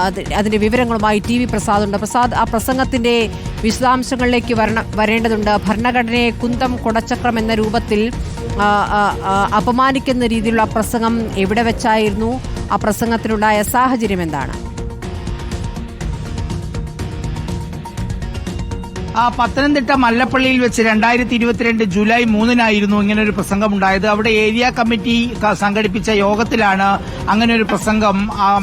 അത് അതിന്റെ വിവരങ്ങളുമായി ടി വി പ്രസാദ് ഉണ്ട് പ്രസാദ് ആ പ്രസംഗത്തിന്റെ വിശദാംശങ്ങളിലേക്ക് വരണ വരേണ്ടതുണ്ട്. ഭരണഘടനയെ കുന്തം കൊടച്ചക്രം എന്ന രൂപത്തിൽ അപമാനിക്കുന്ന രീതിയിലുള്ള പ്രസംഗം എവിടെ വെച്ചായിരുന്നു? ആ പ്രസംഗത്തിനുണ്ടായ സാഹചര്യം എന്താണ്? ആ പത്തനംതിട്ട മല്ലപ്പള്ളിയിൽ വെച്ച് രണ്ടായിരത്തി ഇരുപത്തിരണ്ട് ജൂലൈ മൂന്നിനായിരുന്നു ഇങ്ങനെ ഒരു പ്രസംഗം ഉണ്ടായത് അവിടെ ഏരിയ കമ്മിറ്റി സംഘടിപ്പിച്ച യോഗത്തിലാണ് അങ്ങനെ ഒരു പ്രസംഗം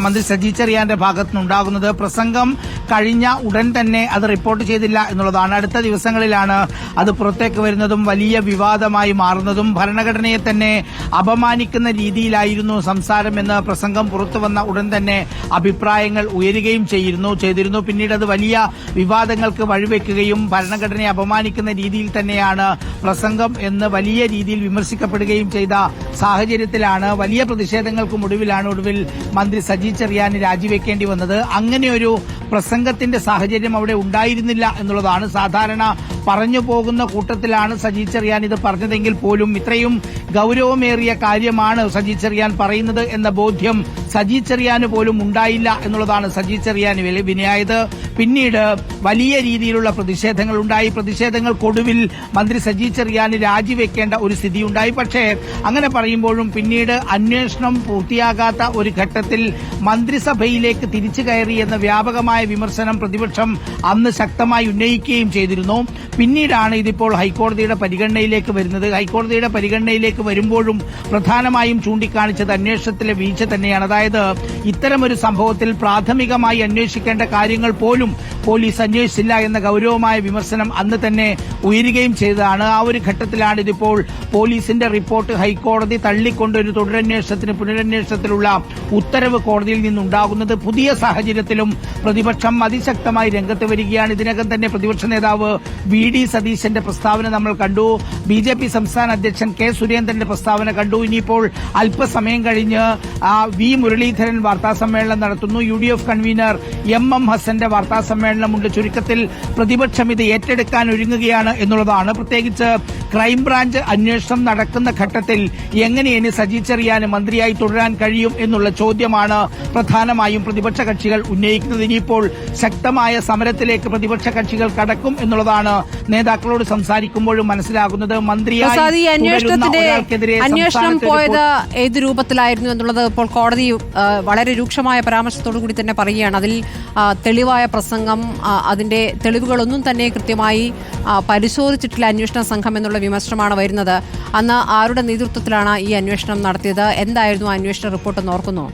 മന്ത്രി സജി ചെറിയാന്റെ ഭാഗത്തുനിന്നുണ്ടാകുന്നത്. പ്രസംഗം കഴിഞ്ഞ ഉടൻ തന്നെ അത് റിപ്പോർട്ട് ചെയ്തില്ല എന്നുള്ളതാണ്. അടുത്ത ദിവസങ്ങളിലാണ് അത് പുറത്തേക്ക് വരുന്നതും വലിയ വിവാദമായി മാറുന്നതും ഭരണഘടനയെ തന്നെ അപമാനിക്കുന്ന രീതിയിലായിരുന്നു സംസാരം എന്ന് പ്രസംഗം പുറത്തു വന്ന ഉടൻ തന്നെ അഭിപ്രായങ്ങൾ ഉയരുകയും ചെയ്തിരുന്നു. ചെയ്തിരുന്നു. പിന്നീട് അത് വലിയ വിവാദങ്ങൾക്ക് വഴിവെക്കുകയും ഭരണഘടനയെ അപമാനിക്കുന്ന രീതിയിൽ തന്നെയാണ് പ്രസംഗം എന്ന് വലിയ രീതിയിൽ വിമർശിക്കപ്പെടുകയും ചെയ്ത സാഹചര്യത്തിലാണ്. വലിയ പ്രതിഷേധങ്ങൾക്കും ഒടുവിലാണ് ഒടുവിൽ മന്ത്രി സജി ചെറിയാൻ രാജിവെക്കേണ്ടി വന്നത്. അങ്ങനെയൊരു പ്രസംഗത്തിന്റെ സാഹചര്യം അവിടെ ഉണ്ടായിരുന്നില്ല എന്നുള്ളതാണ്. സാധാരണ പറഞ്ഞു പോകുന്ന കൂട്ടത്തിലാണ് സജി ചെറിയാൻ ഇത് പറഞ്ഞതെങ്കിൽ പോലും ഇത്രയും ഗൗരവമേറിയ കാര്യമാണ് സജി ചെറിയാൻ പറയുന്നത് എന്ന ബോധ്യം സജി ചെറിയാന് പോലും ഉണ്ടായില്ല എന്നുള്ളതാണ് സജി ചെറിയാന് വില വിനയായത്. പിന്നീട് വലിയ രീതിയിലുള്ള പ്രതിഷേധങ്ങൾ ഉണ്ടായി. പ്രതിഷേധങ്ങൾക്കൊടുവിൽ മന്ത്രി സജി ചെറിയാന് രാജിവെക്കേണ്ട ഒരു സ്ഥിതി ഉണ്ടായി പക്ഷേ അങ്ങനെ പറയുമ്പോഴും പിന്നീട് അന്വേഷണം പൂർത്തിയാകാത്ത ഒരു ഘട്ടത്തിൽ മന്ത്രിസഭയിലേക്ക് തിരിച്ചു കയറി എന്ന വ്യാപകമായ വിമർശനം പ്രതിപക്ഷം അന്ന് ശക്തമായി ഉന്നയിക്കുകയും ചെയ്തിരുന്നു. പിന്നീടാണ് ഇതിപ്പോൾ ഹൈക്കോടതിയുടെ പരിഗണനയിലേക്ക് വരുന്നത്. ഹൈക്കോടതിയുടെ പരിഗണനയിലേക്ക് വരുമ്പോഴും പ്രധാനമായും ചൂണ്ടിക്കാണിച്ചത് അന്വേഷണത്തിലെ വീഴ്ച തന്നെയാണ്. അതായത് ഇത്തരമൊരു സംഭവത്തിൽ പ്രാഥമികമായി അന്വേഷിക്കേണ്ട കാര്യങ്ങൾ പോലും പോലീസ് അന്വേഷിച്ചില്ല എന്ന ഗൌരവമായ വിമർശനം അന്ന് തന്നെ ഉയരുകയും ചെയ്തതാണ്. ആ ഒരു ഘട്ടത്തിലാണ് ഇതിപ്പോൾ പോലീസിന്റെ റിപ്പോർട്ട് ഹൈക്കോടതി തള്ളിക്കൊണ്ട് ഒരു തുടരന്വേഷണത്തിന് പുനരന്വേഷണത്തിലുള്ള ഉത്തരവ് കോടതിയിൽ നിന്നുണ്ടാകുന്നത്. പുതിയ സാഹചര്യത്തിലും പ്രതിപക്ഷം അതിശക്തമായി രംഗത്ത് വരികയാണ്. ഇതിനകം തന്നെ പ്രതിപക്ഷ നേതാവ് വി ഡി സതീശന്റെ പ്രസ്താവന നമ്മൾ കണ്ടു. ബി ജെ പി സംസ്ഥാന അധ്യക്ഷൻ കെ സുരേന്ദ്രന്റെ പ്രസ്താവന കണ്ടു. ഇനിയിപ്പോൾ അല്പസമയം കഴിഞ്ഞ് വി മുരളീധരൻ വാർത്താ സമ്മേളനം നടത്തുന്നു. U D F convener M M ഹസന്റെ വാർത്താ സമ്മേളനമുണ്ട് ചുരുക്കത്തിൽ പ്രതിപക്ഷം ഇത് ഏറ്റെടുക്കാൻ ഒരുങ്ങുകയാണ് എന്നുള്ളതാണ്. പ്രത്യേകിച്ച് ക്രൈംബ്രാഞ്ച് അന്വേഷണം നടക്കുന്ന ഘട്ടത്തിൽ എങ്ങനെ ഇനി സജി ചെറിയാന് മന്ത്രിയായി തുടരാൻ കഴിയും എന്നുള്ള ചോദ്യമാണ് പ്രധാനമായും പ്രതിപക്ഷ കക്ഷികൾ ഉന്നയിക്കുന്നത്. ഇനിയിപ്പോൾ ശക്തമായ സമരത്തിലേക്ക് പ്രതിപക്ഷ കക്ഷികൾ കടക്കും എന്നുള്ളതാണ് നേതാക്കളോട് സംസാരിക്കുമ്പോഴും മനസ്സിലാകുന്നത്. മന്ത്രിയായി അന്വേഷണത്തിന്റെ അന്വേഷണം പോയത് ഏത് രൂപത്തിലായിരുന്നു എന്നുള്ളത് ഇപ്പോൾ കോടതി വളരെ രൂക്ഷമായ പരാമർശത്തോടു കൂടി തന്നെ പറയുകയാണ്. അതിൽ തെളിവായ പ്രസംഗം അതിന്റെ തെളിവുകളൊന്നും തന്നെ കൃത്യമായി പരിശോധിച്ചിട്ടില്ല അന്വേഷണ സംഘം എന്നുള്ള വിമർശനമാണ് വരുന്നത്. അന്ന് ആരുടെ നേതൃത്വത്തിലാണ് ഈ അന്വേഷണം നടത്തിയത്? എന്തായിരുന്നു അന്വേഷണ റിപ്പോർട്ട് ഓർക്കുന്നു?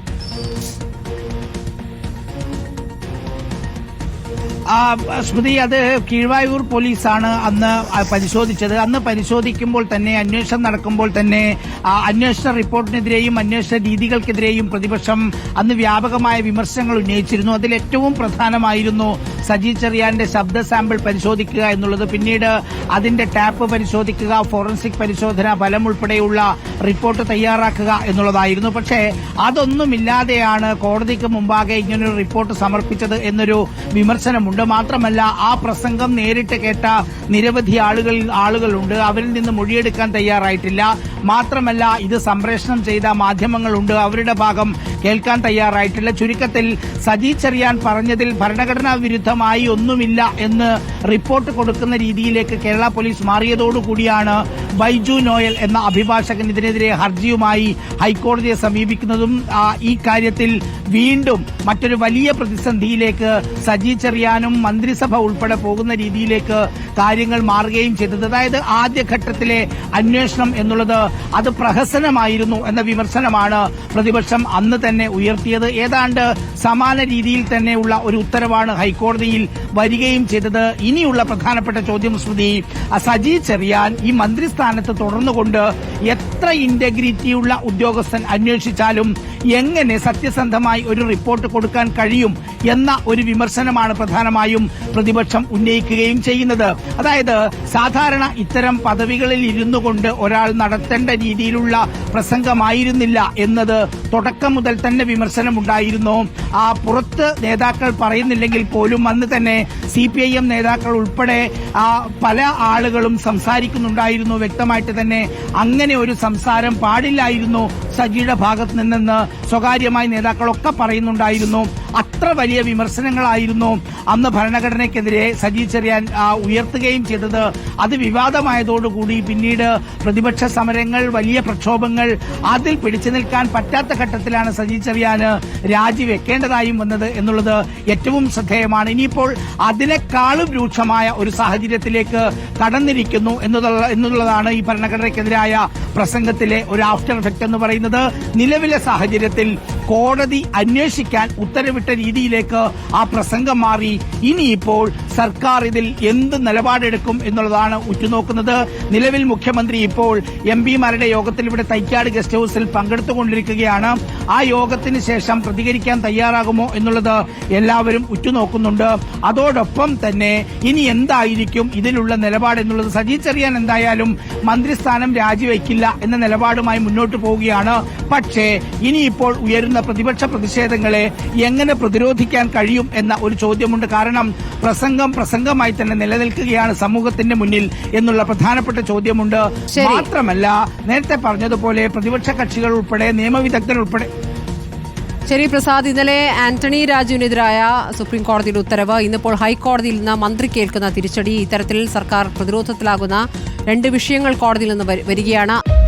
സ്മൃതി അത് കീഴ്വായൂർ പോലീസാണ് അന്ന് പരിശോധിച്ചത്. അന്ന് പരിശോധിക്കുമ്പോൾ തന്നെ അന്വേഷണം നടക്കുമ്പോൾ തന്നെ അന്വേഷണ റിപ്പോർട്ടിനെതിരെയും അന്വേഷണ രീതികൾക്കെതിരെയും പ്രതിപക്ഷം അന്ന് വ്യാപകമായ വിമർശനങ്ങൾ ഉന്നയിച്ചിരുന്നു. അതിൽ ഏറ്റവും പ്രധാനമായിരുന്നു സജി ചെറിയാന്റെ ശബ്ദ സാമ്പിൾ പരിശോധിക്കുക എന്നുള്ളത്. പിന്നീട് അതിന്റെ ടാപ്പ് പരിശോധിക്കുക ഫോറൻസിക് പരിശോധന ഫലം ഉൾപ്പെടെയുള്ള റിപ്പോർട്ട് തയ്യാറാക്കുക എന്നുള്ളതായിരുന്നു. പക്ഷേ അതൊന്നുമില്ലാതെയാണ് കോടതിക്ക് മുമ്പാകെ ഇങ്ങനൊരു റിപ്പോർട്ട് സമർപ്പിച്ചത് എന്നൊരു വിമർശനമുണ്ട്. മാത്രമല്ല ആ പ്രസംഗം നേരിട്ട് കേട്ട നിരവധി ആളുകൾ ആളുകളുണ്ട്. അവരിൽ നിന്ന് മൊഴിയെടുക്കാൻ തയ്യാറായിട്ടില്ല. മാത്രമല്ല ഇത് സംപ്രേഷണം ചെയ്ത മാധ്യമങ്ങളുണ്ട്. അവരുടെ ഭാഗം കേൾക്കാൻ തയ്യാറായിട്ടില്ല. ചുരുക്കത്തിൽ സജി ചെറിയാൻ പറഞ്ഞതിൽ ഭരണഘടനാ വിരുദ്ധമായി ഒന്നുമില്ല എന്ന് റിപ്പോർട്ട് കൊടുക്കുന്ന രീതിയിലേക്ക് കേരള പോലീസ് മാറിയതോടുകൂടിയാണ് ബൈജു നോയൽ എന്ന അഭിഭാഷകൻ ഇതിനെതിരെ ഹർജിയുമായി ഹൈക്കോടതിയെ സമീപിക്കുന്നതും ഈ കാര്യത്തിൽ വീണ്ടും മറ്റൊരു വലിയ പ്രതിസന്ധിയിലേക്ക് സജി ചെറിയാനും മന്ത്രിസഭ ഉൾപ്പെടെ പോകുന്ന രീതിയിലേക്ക് കാര്യങ്ങൾ മാറുകയും ചെയ്തത്. അതായത് ആദ്യഘട്ടത്തിലെ അന്വേഷണം എന്നുള്ളത് അത് പ്രഹസനമായിരുന്നു എന്ന വിമർശനമാണ് പ്രതിപക്ഷം അന്ന് തന്നെ ഉയർത്തിയത്. ഏതാണ്ട് സമാന രീതിയിൽ തന്നെയുള്ള ഒരു ഉത്തരവാണ് ഹൈക്കോടതിയിൽ വരികയും ചെയ്തത്. ഇനിയുള്ള പ്രധാനപ്പെട്ട ചോദ്യം ആ സജി ചെറിയാൻ ഈ മന്ത്രിസ്ഥാനത്ത് തുടർന്നുകൊണ്ട് എത്ര ഇന്റഗ്രിറ്റിയുള്ള ഉദ്യോഗസ്ഥൻ അന്വേഷിച്ചാലും എങ്ങനെ സത്യസന്ധമായി ഒരു റിപ്പോർട്ട് കൊടുക്കാൻ കഴിയും എന്ന ഒരു വിമർശനമാണ് പ്രധാനമായും പ്രതിപക്ഷം ഉന്നയിക്കുകയും ചെയ്യുന്നത്. അതായത് സാധാരണ ഇത്തരം പദവികളിൽ ഇരുന്നു കൊണ്ട് ഒരാൾ നടത്തേണ്ട രീതിയിലുള്ള പ്രസംഗമായിരുന്നില്ല എന്നത് തുടക്കം മുതൽ തന്നെ വിമർശനമുണ്ടായിരുന്നു. ആ പുറത്ത് നേതാക്കൾ പറയുന്നില്ലെങ്കിൽ പോലും അന്ന് തന്നെ സി പി ഐ എം നേതാക്കൾ ഉൾപ്പെടെ പല ആളുകളും സംസാരിക്കുന്നുണ്ടായിരുന്നു. വ്യക്തമായിട്ട് തന്നെ അങ്ങനെ ഒരു സംസാരം പാടില്ലായിരുന്നു സജിയുടെ ഭാഗത്ത് നിന്നെന്ന് സ്വകാര്യമായി നേതാക്കളൊക്കെ പറയുന്നുണ്ടായിരുന്നു. അത്ര വലിയ വിമർശനങ്ങളായിരുന്നു അന്ന് ഭരണഘടനയ്ക്കെതിരെ സജി ചെറിയാൻ ഉയർത്തുകയും ചെയ്തത്. അത് വിവാദമായതോടുകൂടി പിന്നീട് പ്രതിപക്ഷ സമരങ്ങൾ വലിയ പ്രക്ഷോഭങ്ങൾ അതിൽ പിടിച്ചു നിൽക്കാൻ പറ്റാത്ത ഘട്ടത്തിലാണ് സജി ചെറിയാന് രാജിവെക്കേണ്ടതായും വന്നത് എന്നുള്ളത് ഏറ്റവും ശ്രദ്ധേയമാണ്. ഇനിയിപ്പോൾ അതിനേക്കാളും രൂക്ഷമായ ഒരു സാഹചര്യത്തിലേക്ക് കടന്നിരിക്കുന്നു എന്നുള്ള- എന്നുള്ളതാണ് ഈ ഭരണഘടനയ്ക്കെതിരായ പ്രസംഗത്തിലെ ഒരു ആഫ്റ്റർ എഫക്ട് എന്ന് പറയുന്നത്. നിലവിലെ സാഹചര്യത്തിൽ കോടതി അന്വേഷിക്കാൻ ഉത്തരവിട്ട രീതിയിലേക്ക് ആ പ്രസംഗം മാറി. ഇനിയിപ്പോൾ സർക്കാർ ഇതിൽ എന്ത് നിലപാടെടുക്കും എന്നുള്ളതാണ് ഉറ്റുനോക്കുന്നത്. നിലവിൽ മുഖ്യമന്ത്രി ഇപ്പോൾ എം പിമാരുടെ യോഗത്തിൽ ഇവിടെ തൈക്കാട് ഗസ്റ്റ് ഹൌസിൽ പങ്കെടുത്തുകൊണ്ടിരിക്കുകയാണ്. ആ യോഗത്തിന് ശേഷം പ്രതികരിക്കാൻ തയ്യാറാകുമോ എന്നുള്ളത് എല്ലാവരും ഉറ്റുനോക്കുന്നുണ്ട്. അതോടൊപ്പം തന്നെ ഇനി എന്തായിരിക്കും ഇതിലുള്ള നിലപാട് എന്നുള്ളത് സജി എന്തായാലും മന്ത്രിസ്ഥാനം രാജിവെക്കില്ല എന്ന നിലപാടുമായി മുന്നോട്ട് പോവുകയാണ്. പക്ഷേ ഇനിയിപ്പോൾ ഉയരുന്ന പ്രതിപക്ഷ പ്രതിഷേധങ്ങളെ എങ്ങനെ പ്രതിരോധിക്കാൻ കഴിയും എന്ന ഒരു ചോദ്യമുണ്ട്. കാരണം പ്രസംഗം പ്രസംഗമായി തന്നെ നിലനിൽക്കുകയാണ് സമൂഹത്തിന്റെ മുന്നിൽ എന്നുള്ള പ്രധാനപ്പെട്ട ചോദ്യമുണ്ട്. മാത്രമല്ല നേരത്തെ പറഞ്ഞതുപോലെ പ്രതിപക്ഷ കക്ഷികൾ ഉൾപ്പെടെ നിയമവിദഗ്ധർ ഉൾപ്പെടെ ശരി പ്രസാദ് ഇന്നലെ ആന്റണി രാജുവിനെതിരായ സുപ്രീം കോടതിയുടെ ഉത്തരവ്. ഇന്നിപ്പോൾ ഹൈക്കോടതിയിൽ നിന്ന് മന്ത്രി കേൾക്കുന്ന തിരിച്ചടി. ഇത്തരത്തിൽ സർക്കാർ പ്രതിരോധത്തിലാകുന്ന രണ്ട് വിഷയങ്ങൾ കോടതിയിൽ നിന്ന് വരികയാണ്.